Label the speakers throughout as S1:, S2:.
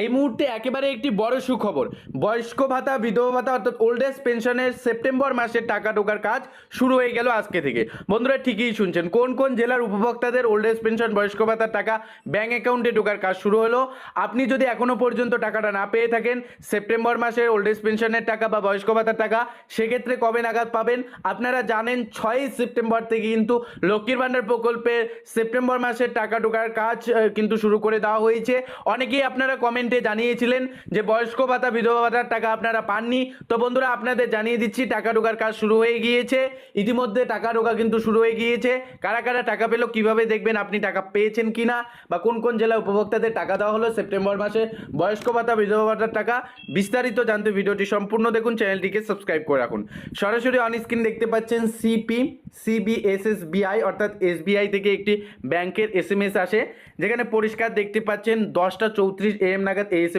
S1: এই মুহূর্তে একেবারে একটি বড় সুখবর। বয়স্ক ভাতা, বিধবা ভাতা অর্থাৎ ওল্ড এজ পেনশনের সেপ্টেম্বর মাসের টাকা ঢোকার কাজ শুরু হয়ে গেল আজকে থেকে। বন্ধুরা ঠিকই শুনছেন, কোন কোন জেলার উপভোক্তাদের ওল্ড এজ পেনশন বয়স্ক ভাতার টাকা ব্যাঙ্ক অ্যাকাউন্টে ঢোকার কাজ শুরু হলো? আপনি যদি এখনও পর্যন্ত টাকাটা না পেয়ে থাকেন সেপ্টেম্বর মাসের ওল্ড এজ পেনশনের টাকা বা বয়স্ক ভাতার টাকা, সেক্ষেত্রে কবে নাগাদ পাবেন? আপনারা জানেন, ছয়ই সেপ্টেম্বর থেকে কিন্তু লক্ষ্মীর ভাণ্ডার প্রকল্পের সেপ্টেম্বর মাসের টাকা ঢোকার কাজ কিন্তু শুরু করে দেওয়া হয়েছে। অনেকেই আপনারা কমেন্টে জানিয়েছিলেন যে বয়স্ক ভাতা, বিধবা ভাতার টাকা আপনারা পাননি। তো বন্ধুরা, আপনাদের জানিয়ে দিচ্ছি, টাকা ঢোকার কাজ শুরু হয়ে গিয়েছে। ইতিমধ্যে টাকা ঢোকা কিন্তু শুরু হয়ে গিয়েছে। কারা কারা টাকা পেল, কীভাবে দেখবেন আপনি টাকা পেয়েছেন কিনা? বা কোন কোন জেলা উপভোক্তাদের টাকা দেওয়া হলো সেপ্টেম্বর মাসে? বয়স্ক ভাতা, বিধবা ভাতার টাকা? বিস্তারিত জানতে ভিডিওটি সম্পূর্ণ দেখুন, চ্যানেলটিকে সাবস্ক্রাইব করে রাখুন। সরাসরি অন স্ক্রিন দেখতে পাচ্ছেন সিপি সিবিএসএসবিআই অর্থাৎ এসবিআই থেকে একটি ব্যাংকের এস আসে। যেখানে পরিষ্কার দেখতে পাচ্ছেন দশটা চৌত্রিশ এম নাগাদ এই এস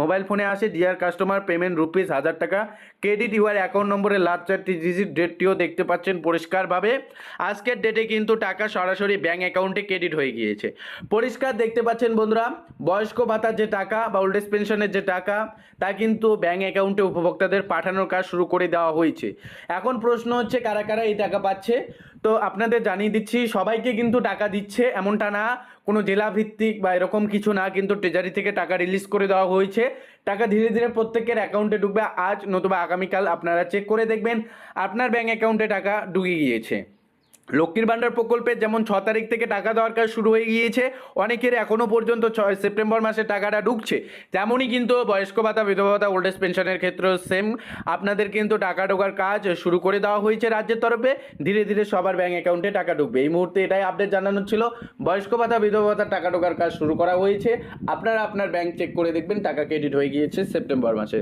S1: মোবাইল ফোনে আসে। ডিয়ার কাস্টমার পেমেন্ট রুপিস হাজার টাকা। ক্রেডিট ইউআর অ্যাকাউন্ট নম্বরের লাস্ট চারটি ডিজিট ডেটটিও দেখতে পাচ্ছেন পরিষ্কারভাবে। আজকের ডেটে কিন্তু টাকা সরাসরি ব্যাঙ্ক অ্যাকাউন্টে ক্রেডিট হয়ে গিয়েছে। পরিষ্কার দেখতে পাচ্ছেন বন্ধুরা, বয়স্ক ভাতার যে টাকা বা ওল্ড এজ পেনশনের যে টাকা, তা কিন্তু ব্যাঙ্ক অ্যাকাউন্টে উপভোক্তাদের পাঠানোর কাজ শুরু করে দেওয়া হয়েছে। এখন প্রশ্ন হচ্ছে, কারা কারা এই টাকা পাচ্ছে? তো আপনাদের জানিয়ে দিচ্ছি, সবাইকে কিন্তু টাকা দিচ্ছে, এমনটা না, কোনো জেলাভিত্তিক বা এরকম কিছু না, কিন্তু ট্রেজারি থেকে টাকা রিলিজ করে দেওয়া হয়েছে। টাকা ধীরে ধীরে প্রত্যেকের অ্যাকাউন্টে ঢুকবে। আজ নতুবা আগামীকাল আপনারা চেক করে দেখবেন, আপনার ব্যাঙ্ক অ্যাকাউন্টে টাকা ঢুকে গিয়েছে। লক্ষ্মীর ভাণ্ডার প্রকল্পের যেমন ছ তারিখ থেকে টাকা দেওয়ার কাজ শুরু হয়ে গিয়েছে, অনেকের এখনও পর্যন্ত ছয় সেপ্টেম্বর মাসে টাকাটা ঢুকছে। তেমনই কিন্তু বয়স্ক ভাতা, বিধবা ভাতা ওল্ড এজ পেনশনের ক্ষেত্রেও সেম আপনাদের কিন্তু টাকা ঢোকার কাজ শুরু করে দেওয়া হয়েছে রাজ্যের তরফে। ধীরে ধীরে সবার ব্যাঙ্ক অ্যাকাউন্টে টাকা ঢুকবে। এই মুহূর্তে এটাই আপডেট জানানো ছিল। বয়স্ক ভাতা, বিধবা ভাতার টাকা ঢোকার কাজ শুরু করা হয়েছে। আপনারা আপনার ব্যাংক চেক করে দেখবেন, টাকা ক্রেডিট হয়ে গিয়েছে সেপ্টেম্বর মাসে।